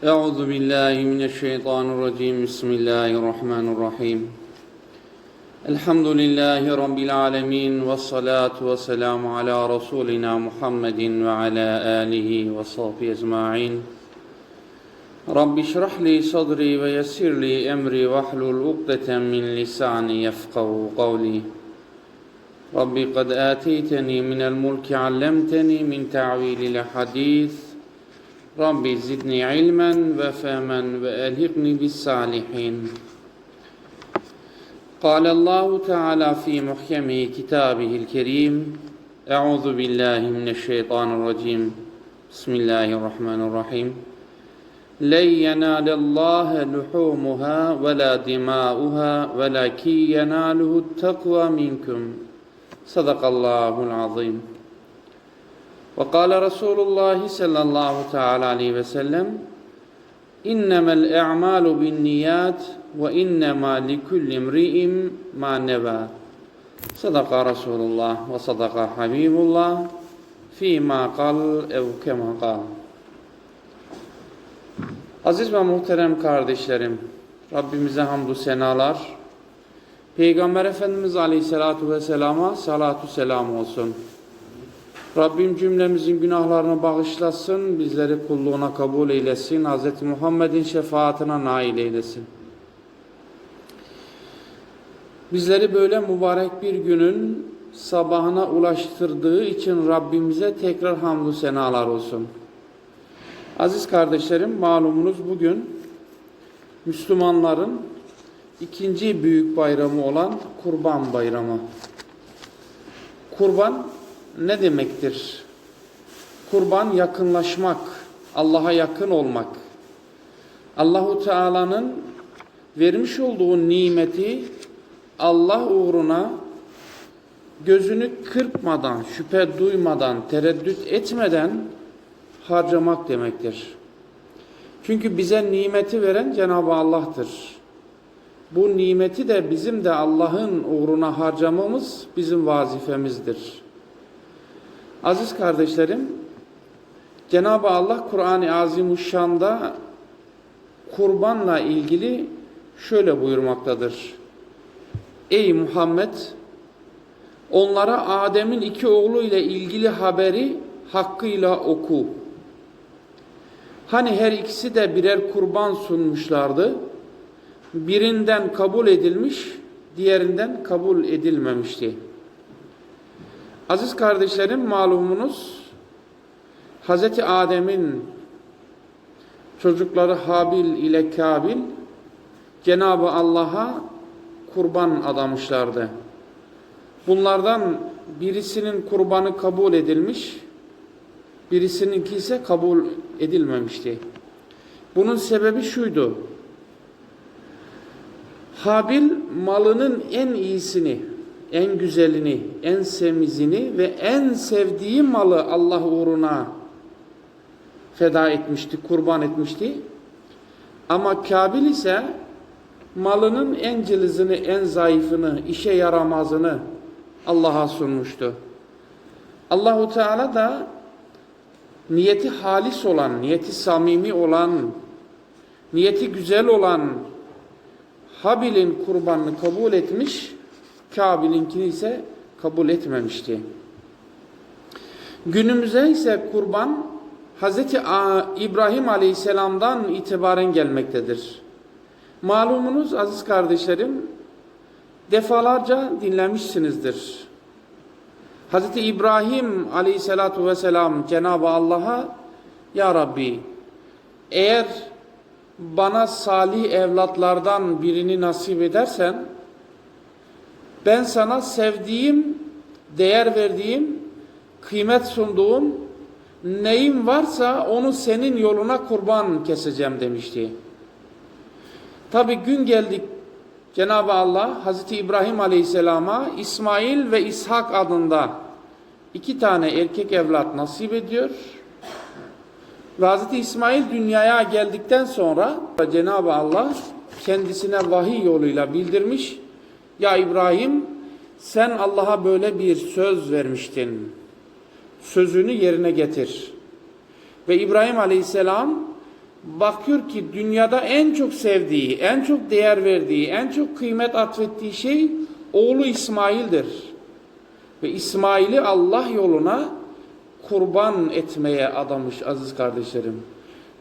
أعوذ بالله من الشيطان الرجيم. بسم الله الرحمن الرحيم. الحمد لله رب العالمين والصلاة والسلام على رسولنا محمد وعلى آله وصحبه أجمعين. رب اشرح لي صدري ويسر لي أمري واحلل عقدة من لساني يفقه قولي. رب قد آتيتني من الملك علمتني من تعويل الحديث ربي زدني علما وفهما وألهقني بالصالحين قال الله تعالى في محكم كتابه الكريم أعوذ بالله من الشيطان الرجيم بسم الله الرحمن الرحيم لن ينال الله لحومها ولا دماؤها ولكن يناله التقوى منكم صدق الله العظيم ve kâle Resulullah sallallahu teala aleyhi ve sellem İnnemel e'malu bin niyat ve innema likulli imri'im ma neva. Sadaka Resulullah ve sadaka Habibullah fîmâ kal ev kemâ. Aziz ve muhterem kardeşlerim, Rabbimize hamdü senalar, Peygamber Efendimiz Aleyhisselatü Vesselam'a salatu selam olsun. Rabbim cümlemizin günahlarını bağışlasın, bizleri kulluğuna kabul eylesin, Hz. Muhammed'in şefaatine nail eylesin. Bizleri böyle mübarek bir günün sabahına ulaştırdığı için Rabbimize tekrar hamdü senalar olsun. Aziz kardeşlerim, malumunuz bugün Müslümanların ikinci büyük bayramı olan Kurban Bayramı. Kurban ne demektir? Kurban yakınlaşmak, Allah'a yakın olmak. Allahu Teala'nın vermiş olduğu nimeti Allah uğruna gözünü kırpmadan, şüphe duymadan, tereddüt etmeden harcamak demektir. Çünkü bize nimeti veren Cenab-ı Allah'tır. Bu nimeti de bizim de Allah'ın uğruna harcamamız bizim vazifemizdir. Aziz kardeşlerim, Cenab-ı Allah Kur'an-ı Azimuşşan'da kurbanla ilgili şöyle buyurmaktadır. Ey Muhammed! Onlara Adem'in iki oğlu ile ilgili haberi hakkıyla oku. Hani her ikisi de birer kurban sunmuşlardı. Birinden kabul edilmiş, diğerinden kabul edilmemişti. Aziz kardeşlerim malumunuz Hz. Adem'in çocukları Habil ile Kabil Cenab-ı Allah'a kurban adamışlardı. Bunlardan birisinin kurbanı kabul edilmiş, birisininki ise kabul edilmemişti. Bunun sebebi şuydu. Habil malının en iyisini, en güzelini, en semizini ve en sevdiği malı Allah uğruna feda etmişti, kurban etmişti. Ama Kabil ise malının en cılızını, en zayıfını, işe yaramazını Allah'a sunmuştu. Allahu Teala da niyeti halis olan, niyeti samimi olan, niyeti güzel olan Habil'in kurbanını kabul etmiş, Kabil'inkini ise kabul etmemişti. Günümüze ise kurban Hz. İbrahim Aleyhisselam'dan itibaren gelmektedir. Malumunuz aziz kardeşlerim, defalarca dinlemişsinizdir. Hz. İbrahim Aleyhisselatu Vesselam Cenab-ı Allah'a Ya Rabbi eğer bana salih evlatlardan birini nasip edersen ben sana sevdiğim, değer verdiğim, kıymet sunduğum neyim varsa onu senin yoluna kurban keseceğim demişti. Tabi gün geldik Cenab-ı Allah Hazreti İbrahim Aleyhisselam'a İsmail ve İshak adında iki tane erkek evlat nasip ediyor. Ve Hazreti İsmail dünyaya geldikten sonra Cenab-ı Allah kendisine vahiy yoluyla bildirmiş. Ya İbrahim sen Allah'a böyle bir söz vermiştin. Sözünü yerine getir. Ve İbrahim Aleyhisselam bakıyor ki dünyada en çok sevdiği, en çok değer verdiği, en çok kıymet atfettiği şey oğlu İsmail'dir. Ve İsmail'i Allah yoluna kurban etmeye adamış aziz kardeşlerim.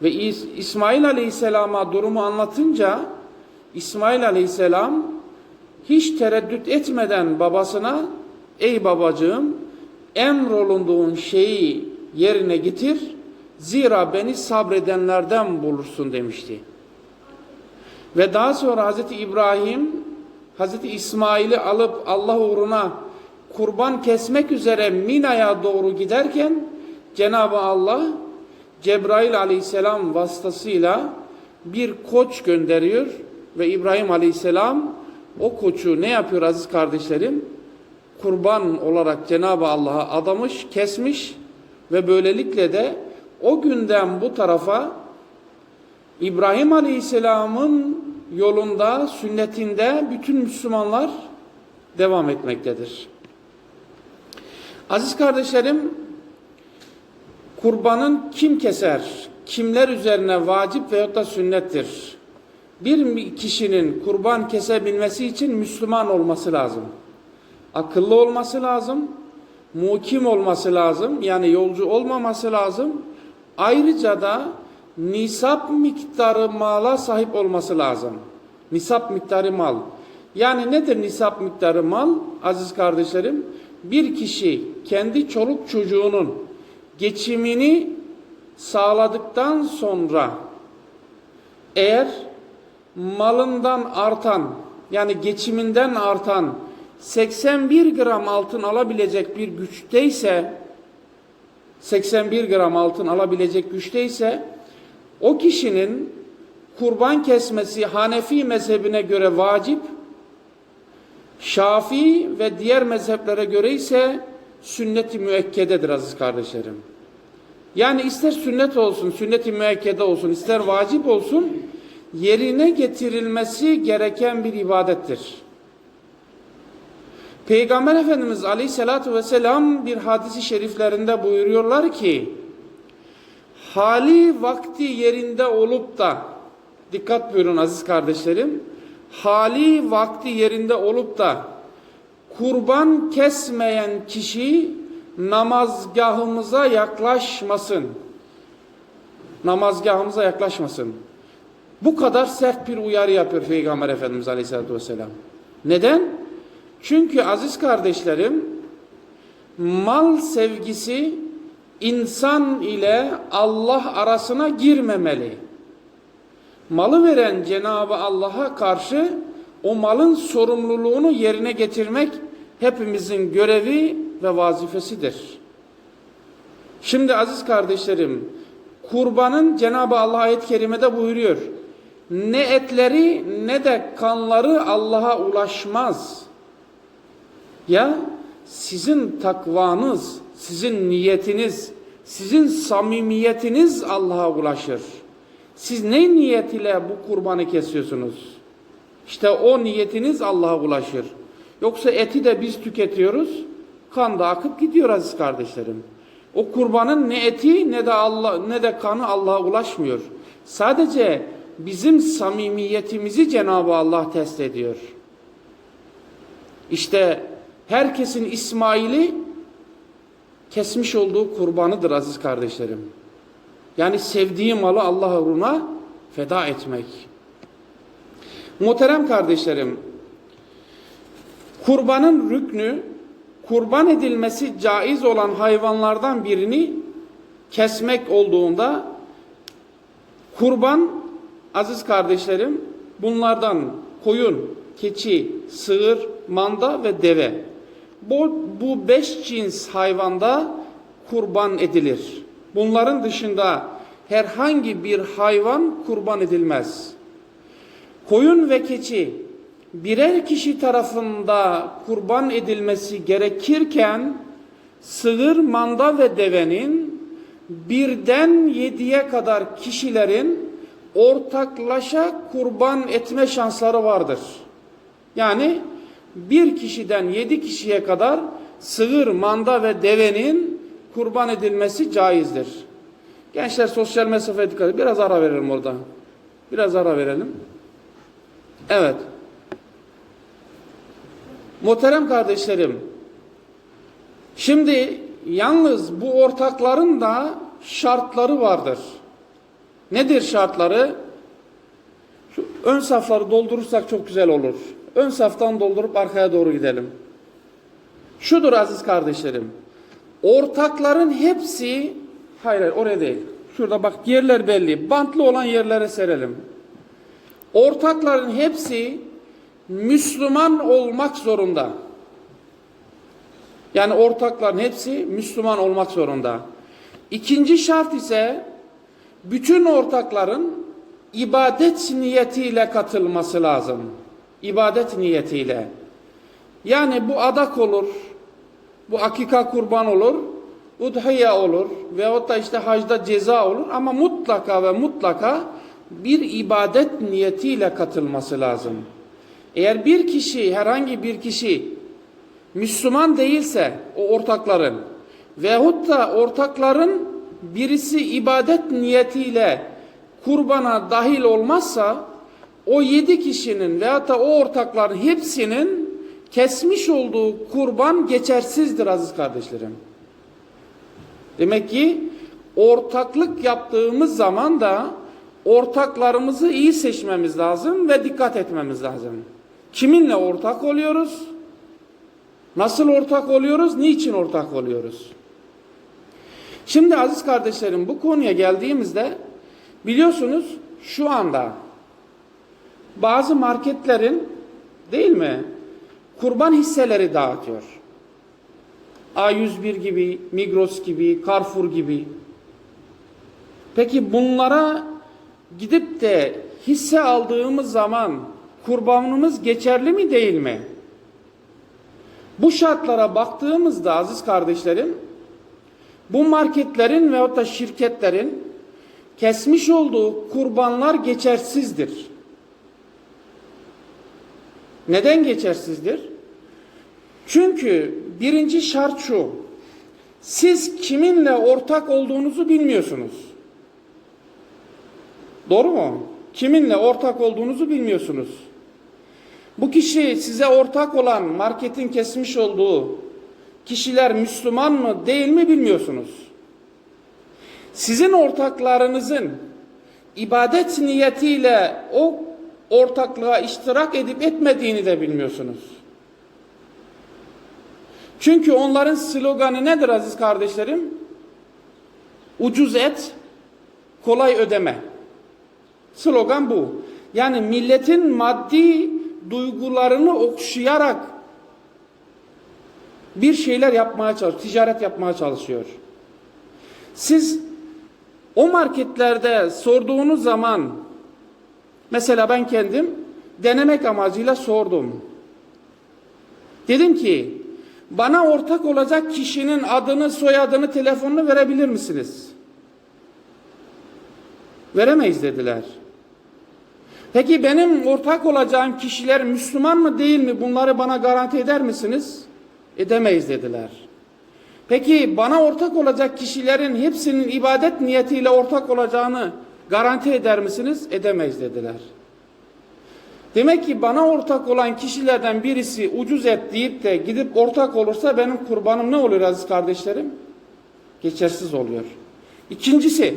Ve İs- İsmail Aleyhisselam'a durumu anlatınca İsmail Aleyhisselam hiç tereddüt etmeden babasına ey babacığım emrolunduğun şeyi yerine getir zira beni sabredenlerden bulursun demişti. Ve daha sonra Hazreti İbrahim Hazreti İsmail'i alıp Allah uğruna kurban kesmek üzere Mina'ya doğru giderken Cenab-ı Allah Cebrail aleyhisselam vasıtasıyla bir koç gönderiyor ve İbrahim aleyhisselam o koçu ne yapıyor aziz kardeşlerim? Kurban olarak Cenab-ı Allah'a adamış, kesmiş ve böylelikle de o günden bu tarafa İbrahim Aleyhisselam'ın yolunda, sünnetinde bütün Müslümanlar devam etmektedir. Aziz kardeşlerim, kurbanın kim keser, kimler üzerine vacip veyahut da sünnettir? Bir kişinin kurban kesebilmesi için Müslüman olması lazım. Akıllı olması lazım, mukim olması lazım, yani yolcu olmaması lazım. Ayrıca da nisap miktarı mala sahip olması lazım. Nisap miktarı mal. Yani nedir nisap miktarı mal? Aziz kardeşlerim, bir kişi kendi çoluk çocuğunun geçimini sağladıktan sonra eğer malından artan yani geçiminden artan 81 gram altın alabilecek bir güçteyse 81 gram altın alabilecek güçteyse o kişinin kurban kesmesi Hanefi mezhebine göre vacip Şafii ve diğer mezheplere göre ise sünnet-i müekkededir aziz kardeşlerim. Yani ister sünnet olsun, sünnet-i müekkede olsun, ister vacip olsun yerine getirilmesi gereken bir ibadettir. Peygamber Efendimiz Aleyhisselatü Vesselam bir hadisi şeriflerinde buyuruyorlar ki hali vakti yerinde olup da dikkat buyurun aziz kardeşlerim hali vakti yerinde olup da kurban kesmeyen kişi namazgahımıza yaklaşmasın. Namazgahımıza yaklaşmasın. Bu kadar sert bir uyarı yapıyor Peygamber Efendimiz Aleyhisselatü Vesselam. Neden? Çünkü aziz kardeşlerim mal sevgisi insan ile Allah arasına girmemeli. Malı veren Cenabı Allah'a karşı o malın sorumluluğunu yerine getirmek hepimizin görevi ve vazifesidir. Şimdi aziz kardeşlerim, kurbanın Cenab-ı Allah ayet-i kerimede buyuruyor. Ne etleri ne de kanları Allah'a ulaşmaz. Ya sizin takvanız, sizin niyetiniz, sizin samimiyetiniz Allah'a ulaşır. Siz ne niyet ile bu kurbanı kesiyorsunuz? İşte o niyetiniz Allah'a ulaşır. Yoksa eti de biz tüketiyoruz, kan da akıp gidiyor aziz kardeşlerim. O kurbanın ne eti ne de Allah ne de kanı Allah'a ulaşmıyor. Sadece bizim samimiyetimizi Cenab-ı Allah test ediyor. İşte herkesin İsmail'i kesmiş olduğu kurbanıdır aziz kardeşlerim. Yani sevdiği malı Allah uğruna feda etmek. Muhterem kardeşlerim, kurbanın rüknü, kurban edilmesi caiz olan hayvanlardan birini kesmek olduğunda, kurban, aziz kardeşlerim, bunlardan koyun, keçi, sığır, manda ve deve. Bu, bu beş cins hayvanda kurban edilir. Bunların dışında herhangi bir hayvan kurban edilmez. Koyun ve keçi birer kişi tarafında kurban edilmesi gerekirken sığır, manda ve devenin birden yediye kadar kişilerin ortaklaşa kurban etme şansları vardır. Yani bir kişiden yedi kişiye kadar sığır, manda ve devenin kurban edilmesi caizdir. Gençler sosyal mesafeye dikkat edin. Biraz ara verelim orada. Biraz ara verelim. Evet. Muhterem kardeşlerim. Şimdi yalnız bu ortakların da şartları vardır. Nedir şartları? Şu ön safları doldurursak çok güzel olur. Ön saftan doldurup arkaya doğru gidelim. Şudur aziz kardeşlerim. Ortakların hepsi hayır, hayır oraya değil. Şurada bak yerler belli. Bantlı olan yerlere serelim. Ortakların hepsi Müslüman olmak zorunda. Yani ortakların hepsi Müslüman olmak zorunda. İkinci şart ise bütün ortakların ibadet niyetiyle katılması lazım. İbadet niyetiyle. Yani bu adak olur, bu akika kurban olur, udhiye olur veyahut da işte hacda ceza olur ama mutlaka ve mutlaka bir ibadet niyetiyle katılması lazım. Eğer bir kişi, herhangi bir kişi Müslüman değilse o ortakların veyahut da ortakların birisi ibadet niyetiyle kurbana dahil olmazsa o yedi kişinin veyahut da o ortakların hepsinin kesmiş olduğu kurban geçersizdir aziz kardeşlerim. Demek ki ortaklık yaptığımız zaman da ortaklarımızı iyi seçmemiz lazım ve dikkat etmemiz lazım. Kiminle ortak oluyoruz? Nasıl ortak oluyoruz? Niçin ortak oluyoruz? Şimdi aziz kardeşlerim bu konuya geldiğimizde biliyorsunuz şu anda bazı marketlerin değil mi kurban hisseleri dağıtıyor. A101 gibi, Migros gibi, Carrefour gibi. Peki bunlara gidip de hisse aldığımız zaman kurbanımız geçerli mi değil mi? Bu şartlara baktığımızda aziz kardeşlerim bu marketlerin veyahut da şirketlerin kesmiş olduğu kurbanlar geçersizdir. Neden geçersizdir? Çünkü birinci şart şu. Siz kiminle ortak olduğunuzu bilmiyorsunuz. Doğru mu? Kiminle ortak olduğunuzu bilmiyorsunuz. Bu kişi size ortak olan marketin kesmiş olduğu kişiler Müslüman mı değil mi bilmiyorsunuz. Sizin ortaklarınızın ibadet niyetiyle o ortaklığa iştirak edip etmediğini de bilmiyorsunuz. Çünkü onların sloganı nedir aziz kardeşlerim? Ucuz et, kolay ödeme. Slogan bu. Yani milletin maddi duygularını okşayarak bir şeyler yapmaya çalışıyor, ticaret yapmaya çalışıyor. Siz o marketlerde sorduğunuz zaman mesela ben kendim denemek amacıyla sordum. Dedim ki bana ortak olacak kişinin adını, soyadını, telefonunu verebilir misiniz? Veremeyiz dediler. Peki benim ortak olacağım kişiler Müslüman mı değil mi? Bunları bana garanti eder misiniz? Edemeyiz dediler. Peki bana ortak olacak kişilerin hepsinin ibadet niyetiyle ortak olacağını garanti eder misiniz? Edemeyiz dediler. Demek ki bana ortak olan kişilerden birisi ucuz et deyip de gidip ortak olursa benim kurbanım ne oluyor aziz kardeşlerim? Geçersiz oluyor. İkincisi,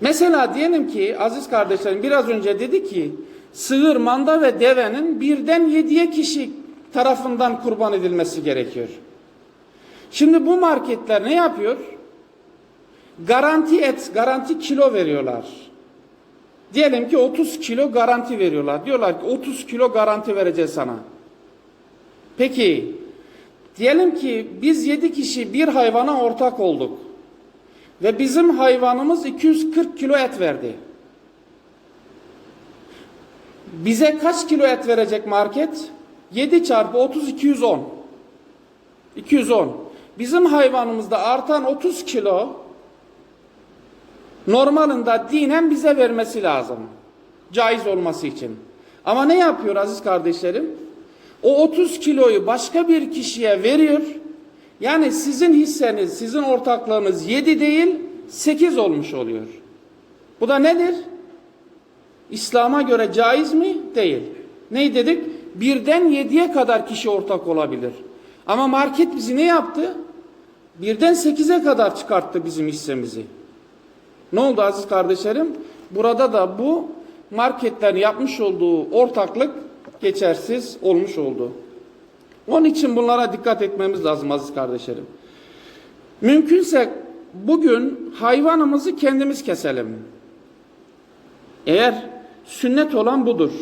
mesela diyelim ki aziz kardeşlerim biraz önce dedi ki sığır, manda ve devenin birden yediye kişi tarafından kurban edilmesi gerekiyor. Şimdi bu marketler ne yapıyor? Garanti et, garanti kilo veriyorlar. Diyelim ki 30 kilo garanti veriyorlar. Diyorlar ki 30 kilo garanti vereceğiz sana. Peki diyelim ki biz 7 kişi bir hayvana ortak olduk. Ve bizim hayvanımız 240 kilo et verdi. Bize kaç kilo et verecek market? 7 çarpı 30 210. 210. Bizim hayvanımızda artan 30 kilo normalinde dinen bize vermesi lazım. Caiz olması için. Ama ne yapıyor aziz kardeşlerim? O 30 kiloyu başka bir kişiye veriyor. Yani sizin hisseniz, sizin ortaklığınız 7 değil, 8 olmuş oluyor. Bu da nedir? İslam'a göre caiz mi? Değil. Ney dedik? Birden yediye kadar kişi ortak olabilir. Ama market bizi ne yaptı? Birden sekize kadar çıkarttı bizim hissemizi. Ne oldu aziz kardeşlerim? Burada da bu marketlerin yapmış olduğu ortaklık geçersiz olmuş oldu. Onun için bunlara dikkat etmemiz lazım aziz kardeşlerim. Mümkünse bugün hayvanımızı kendimiz keselim. Eğer sünnet olan budur.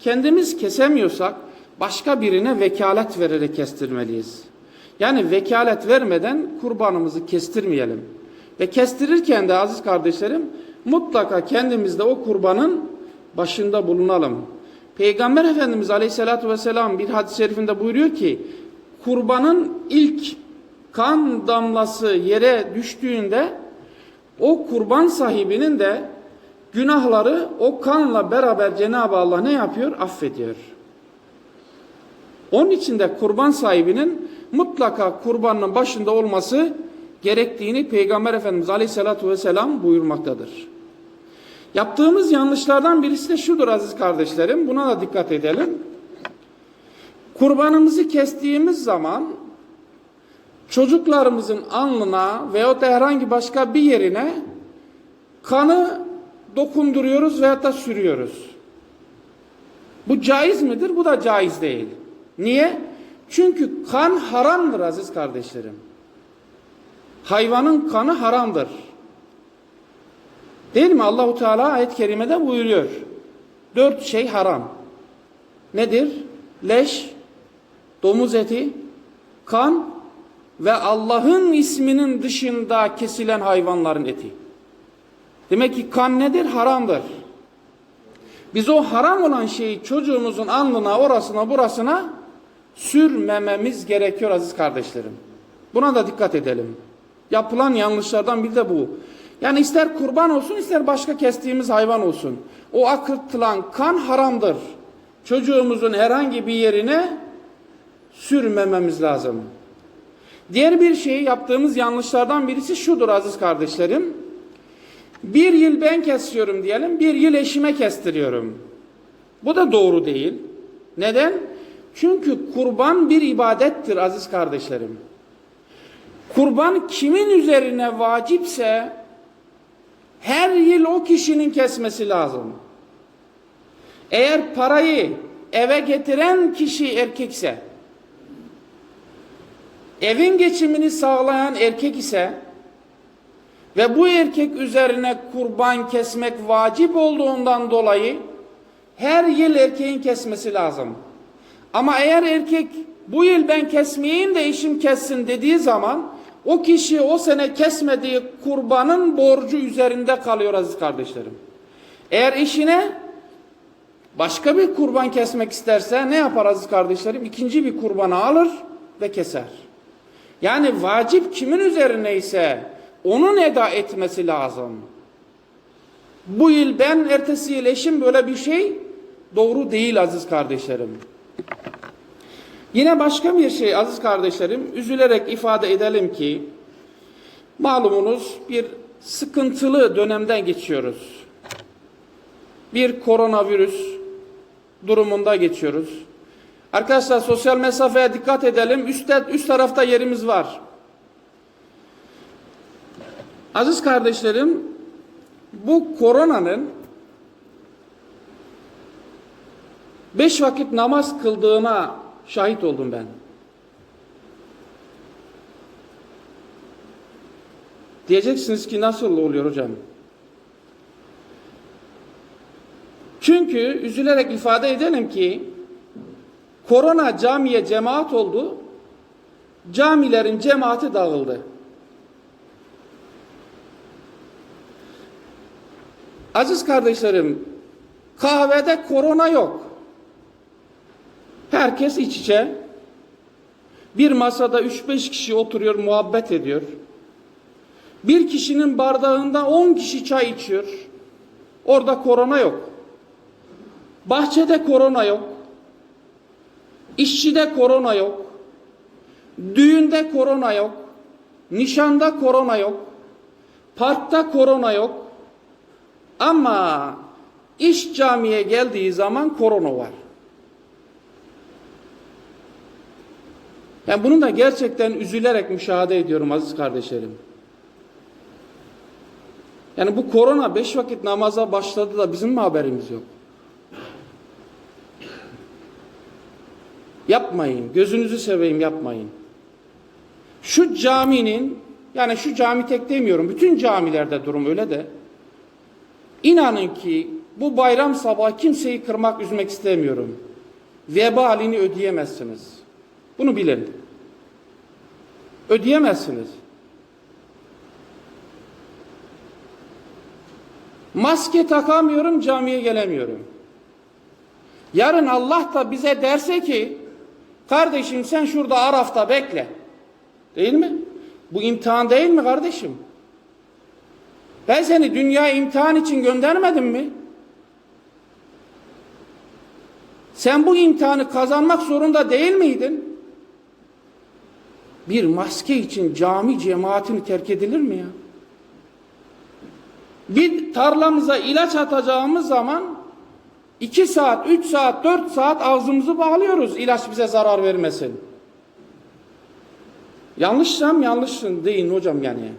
Kendimiz kesemiyorsak başka birine vekalet vererek kestirmeliyiz. Yani vekalet vermeden kurbanımızı kestirmeyelim. Ve kestirirken de aziz kardeşlerim mutlaka kendimizde o kurbanın başında bulunalım. Peygamber Efendimiz Aleyhisselatü Vesselam bir hadis-i şerifinde buyuruyor ki kurbanın ilk kan damlası yere düştüğünde o kurban sahibinin de günahları o kanla beraber Cenab-ı Allah ne yapıyor? Affediyor. Onun için de kurban sahibinin mutlaka kurbanın başında olması gerektiğini Peygamber Efendimiz Aleyhisselatü Vesselam buyurmaktadır. Yaptığımız yanlışlardan birisi de şudur aziz kardeşlerim. Buna da dikkat edelim. Kurbanımızı kestiğimiz zaman çocuklarımızın alnına veyahut da herhangi başka bir yerine kanı dokunduruyoruz veyahut da sürüyoruz. Bu caiz midir? Bu da caiz değil. Niye? Çünkü kan haramdır aziz kardeşlerim. Hayvanın kanı haramdır. Değil mi? Allahu Teala ayet-i kerimede buyuruyor. Dört şey haram. Nedir? Leş, domuz eti, kan ve Allah'ın isminin dışında kesilen hayvanların eti. Demek ki kan nedir? Haramdır. Biz o haram olan şeyi çocuğumuzun alnına, orasına, burasına sürmememiz gerekiyor aziz kardeşlerim. Buna da dikkat edelim. Yapılan yanlışlardan biri de bu. Yani ister kurban olsun ister başka kestiğimiz hayvan olsun. O akıtılan kan haramdır. Çocuğumuzun herhangi bir yerine sürmememiz lazım. Diğer bir şey yaptığımız yanlışlardan birisi şudur aziz kardeşlerim. Bir yıl ben kesiyorum diyelim, bir yıl eşime kestiriyorum. Bu da doğru değil. Neden? Çünkü kurban bir ibadettir aziz kardeşlerim. Kurban kimin üzerine vacipse her yıl o kişinin kesmesi lazım. Eğer parayı eve getiren kişi erkekse, evin geçimini sağlayan erkek ise ve bu erkek üzerine kurban kesmek vacip olduğundan dolayı her yıl erkeğin kesmesi lazım. Ama eğer erkek bu yıl ben kesmeyeyim de eşim kessin dediği zaman o kişi o sene kesmediği kurbanın borcu üzerinde kalıyor aziz kardeşlerim. Eğer eşine başka bir kurban kesmek isterse ne yapar aziz kardeşlerim? İkinci bir kurbanı alır ve keser. Yani vacip kimin üzerine ise onun eda etmesi lazım. Bu yıl ben, ertesi yıl eşim böyle bir şey doğru değil aziz kardeşlerim. Yine başka bir şey aziz kardeşlerim, üzülerek ifade edelim ki, malumunuz bir sıkıntılı dönemden geçiyoruz. Bir koronavirüs durumunda geçiyoruz. Arkadaşlar sosyal mesafeye dikkat edelim. Üstte, üst tarafta yerimiz var. Aziz kardeşlerim, bu koronanın beş vakit namaz kıldığına şahit oldum ben. Diyeceksiniz ki nasıl oluyor hocam? Çünkü üzülerek ifade edelim ki korona camiye cemaat oldu. Camilerin cemaati dağıldı. Aziz kardeşlerim, kahvede korona yok. Herkes iç içe. Bir masada 3-5 kişi oturuyor, muhabbet ediyor. Bir kişinin bardağında 10 kişi çay içiyor. Orada korona yok. Bahçede korona yok. İşçide korona yok. Düğünde korona yok. Nişanda korona yok. Parkta korona yok. Ama iş camiye geldiği zaman korona var. Yani bunu da gerçekten üzülerek müşahede ediyorum aziz kardeşlerim. Yani bu korona beş vakit namaza başladı da bizim mi haberimiz yok? Yapmayın. Gözünüzü seveyim yapmayın. Şu caminin yani şu cami tek demiyorum. Bütün camilerde durum öyle de. İnanın ki bu bayram sabahı kimseyi kırmak, üzmek istemiyorum. Vebalini ödeyemezsiniz. Bunu bilin. Ödeyemezsiniz. Maske takamıyorum, camiye gelemiyorum. Yarın Allah da bize derse ki, kardeşim sen şurada Araf'ta bekle. Değil mi? Bu imtihan değil mi kardeşim? Ben seni dünya imtihan için göndermedim mi? Sen bu imtihanı kazanmak zorunda değil miydin? Bir maske için cami cemaatini terk edilir mi ya? Bir tarlamıza ilaç atacağımız zaman iki saat, üç saat, dört saat ağzımızı bağlıyoruz ilaç bize zarar vermesin. Yanlışsam yanlışsın deyin hocam yani.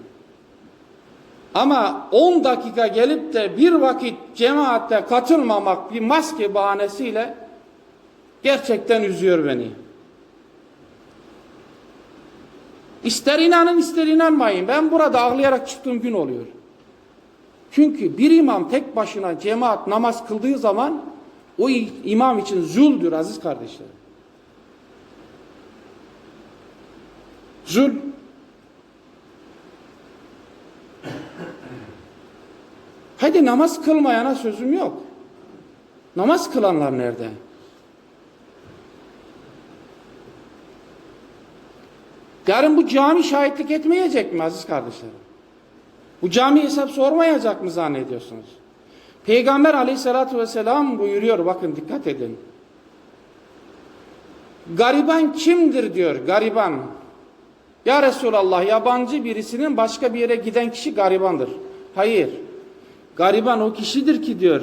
Ama 10 dakika gelip de bir vakit cemaatte katılmamak bir maske bahanesiyle gerçekten üzüyor beni. İster inanın ister inanmayın. Ben burada ağlayarak çıktığım gün oluyor. Çünkü bir imam tek başına cemaat namaz kıldığı zaman o imam için zuldür aziz kardeşlerim. Zul. Hadi namaz kılmayana sözüm yok. Namaz kılanlar nerede? Yarın bu cami şahitlik etmeyecek mi aziz kardeşlerim? Bu cami hesap sormayacak mı zannediyorsunuz? Peygamber aleyhissalatü vesselam buyuruyor bakın dikkat edin. Gariban kimdir diyor gariban. Ya Resulallah yabancı birisinin başka bir yere giden kişi garibandır. Hayır. Gariban o kişidir ki diyor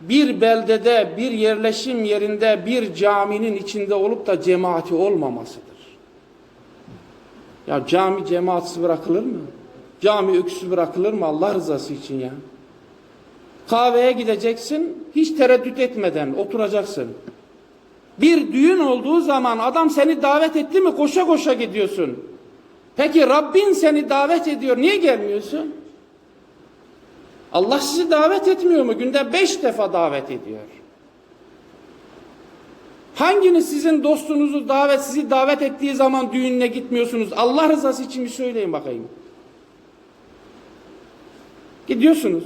bir beldede bir yerleşim yerinde bir caminin içinde olup da cemaati olmamasıdır. Ya cami cemaatsiz bırakılır mı? Cami öksüz bırakılır mı Allah rızası için ya? Kahveye gideceksin hiç tereddüt etmeden oturacaksın. Bir düğün olduğu zaman adam seni davet etti mi koşa koşa gidiyorsun. Peki Rabbin seni davet ediyor niye gelmiyorsun? Allah sizi davet etmiyor mu? Günde beş defa davet ediyor. Hanginiz sizin dostunuzu davet sizi davet ettiği zaman düğününe gitmiyorsunuz? Allah rızası için bir söyleyin bakayım. Gidiyorsunuz.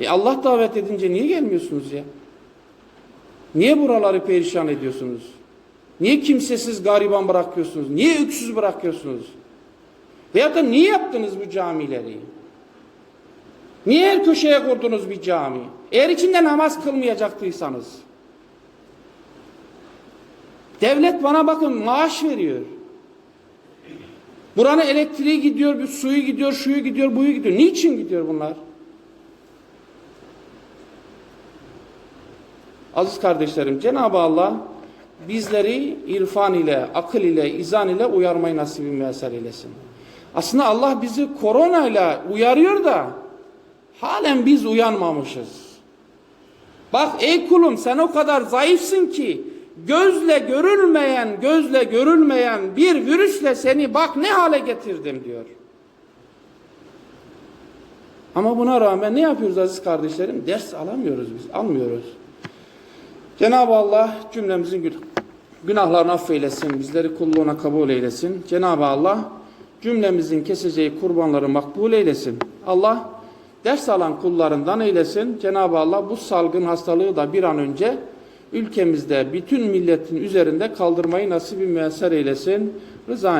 E Allah davet edince niye gelmiyorsunuz ya? Niye buraları perişan ediyorsunuz? Niye kimsesiz gariban bırakıyorsunuz? Niye öksüz bırakıyorsunuz? Veyahut da niye yaptınız bu camileri? Niye her köşeye kurdunuz bir cami? Eğer içinde namaz kılmayacaktıysanız. Devlet bana bakın maaş veriyor. Buranın elektriği gidiyor, bir suyu gidiyor, şuyu gidiyor, buyu gidiyor. Niçin gidiyor bunlar? Aziz kardeşlerim, Cenab-ı Allah bizleri irfan ile, akıl ile, izan ile uyarmayı nasip müessel eylesin. Aslında Allah bizi koronayla uyarıyor da halen biz uyanmamışız. Bak ey kulum sen o kadar zayıfsın ki gözle görülmeyen, gözle görülmeyen bir virüsle seni bak ne hale getirdim diyor. Ama buna rağmen ne yapıyoruz aziz kardeşlerim? Ders alamıyoruz biz, almıyoruz. Cenab-ı Allah cümlemizin günahlarını affeylesin, bizleri kulluğuna kabul eylesin. Cenab-ı Allah cümlemizin keseceği kurbanları makbul eylesin. Allah ders alan kullarından eylesin. Cenab-ı Allah bu salgın hastalığı da bir an önce ülkemizde bütün milletin üzerinde kaldırmayı nasip müesser eylesin. Rıza